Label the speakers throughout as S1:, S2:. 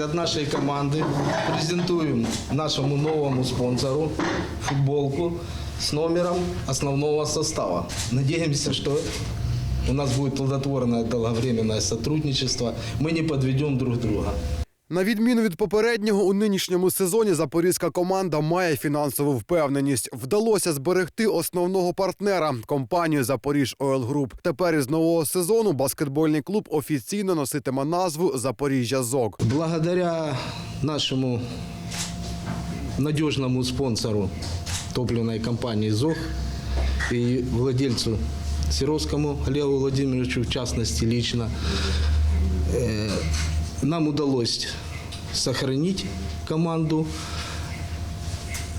S1: От нашей команды презентуем нашему новому спонсору футболку с номером основного состава. Надеемся, что у нас будет плодотворное долговременное сотрудничество. Мы не подведем друг друга.
S2: На відміну від попереднього, у нинішньому сезоні запорізька команда має фінансову впевненість. Вдалося зберегти основного партнера компанію Запоріж Ойл Груп. Тепер із нового сезону баскетбольний клуб офіційно носитиме назву Запоріжжя ЗОК.
S1: Благодаря нашему надежному спонсору топливной компании ЗОГ и владельцу Серовскому Олегу Владимировичу, в частности, лично, э, нам удалось сохранить команду.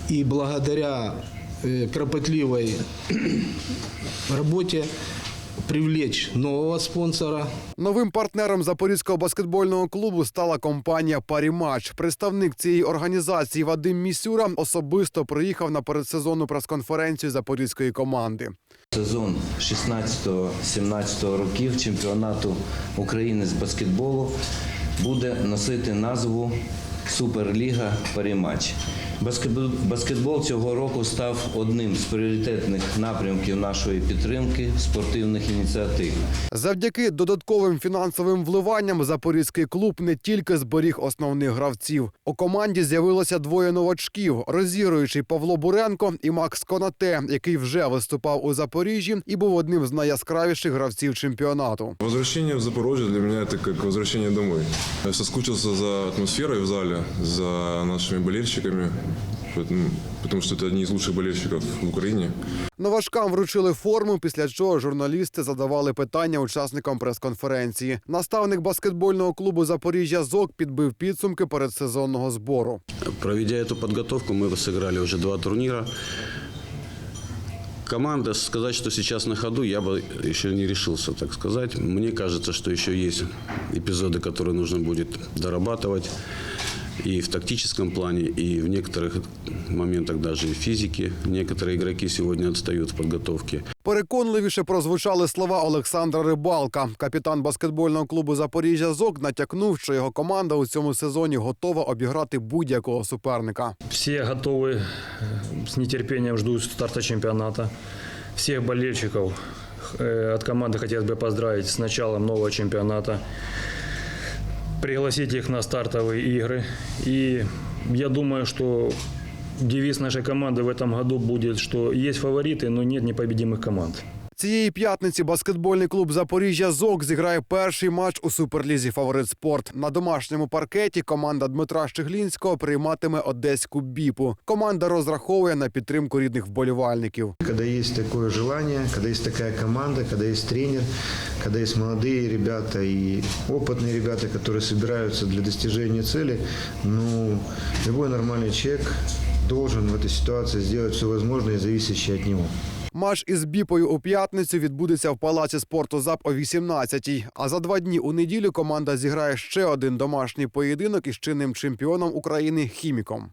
S1: И благодаря э, кропотливой работе привлечь нового спонсора
S2: Новим партнером запорізького баскетбольного клубу стала компанія Парімач. Представник цієї організації Вадим Місюра особисто приїхав на передсезонну прес-конференцію запорізької команди.
S3: Сезон 16-17 років чемпіонату України з баскетболу буде носити назву Суперліга Парімач. Баскетбол, цього року став одним з пріоритетних напрямків нашої підтримки спортивних ініціатив.
S2: Завдяки додатковим фінансовим вливанням запорізький клуб не тільки зберіг основних гравців. У команді з'явилося двоє новачків: розігруючий Павло Буренко і Макс Конате, який вже виступав у Запоріжжі і був одним з найяскравіших гравців чемпіонату.
S4: Возвращение в Запорожье для меня это как возвращение домой. Я соскучился за атмосферой в зале, за нашими болельщиками, поэтому- потому что это одни из лучших болельщиков в Украине.
S2: Новачкам вручили форму, після чого журналісти задавали питання учасникам прес-конференції. Наставник баскетбольного клубу Запоріжжя ЗОК підбив підсумки передсезонного збору.
S5: Проведя эту подготовку, мы сыграли уже два турнира. Команда, сказать, что сейчас на ходу, я бы еще не решился, так сказать. Мне кажется, что еще есть эпизоды, которые нужно будет дорабатывать и в тактическом плане, и в некоторых моментах даже и в физике. Некоторые игроки сегодня отстают в подготовке.
S2: Переконливіше прозвучали слова Олександра Рибалка. Капітан баскетбольного клубу Запоріжжя ЗОК натякнув, що його команда у цьому сезоні готова обіграти будь-якого суперника.
S6: Все готовы, э, с нетерпением ждут старта чемпионата. Всех болельщиков э, от команды хотелось бы поздравить с началом нового чемпионата. Пригласить их на стартовые игры. И я думаю, что девиз нашей команды в этом году будет, что есть фавориты, но нет непобедимых команд.
S2: Цієї п'ятниці баскетбольний клуб Запоріжжя ЗОК зіграє перший матч у суперлізі Фаворит Спорт. На домашньому паркеті команда Дмитра Щеглінського прийматиме одеську біпу. Команда розраховує на підтримку рідних вболівальників.
S7: Когда есть такое желание, когда есть такая команда, когда есть тренер, когда есть молодые ребята и опытные ребята, которые собираются для достижения цели, ну, любой нормальный человек должен в этой ситуации сделать все возможное и зависящее от него.
S2: Матч із біпою у п'ятницю відбудеться в палаці спорту ЗАП о 18-й. А за два дні у неділю команда зіграє ще один домашній поєдинок із чинним чемпіоном України хіміком.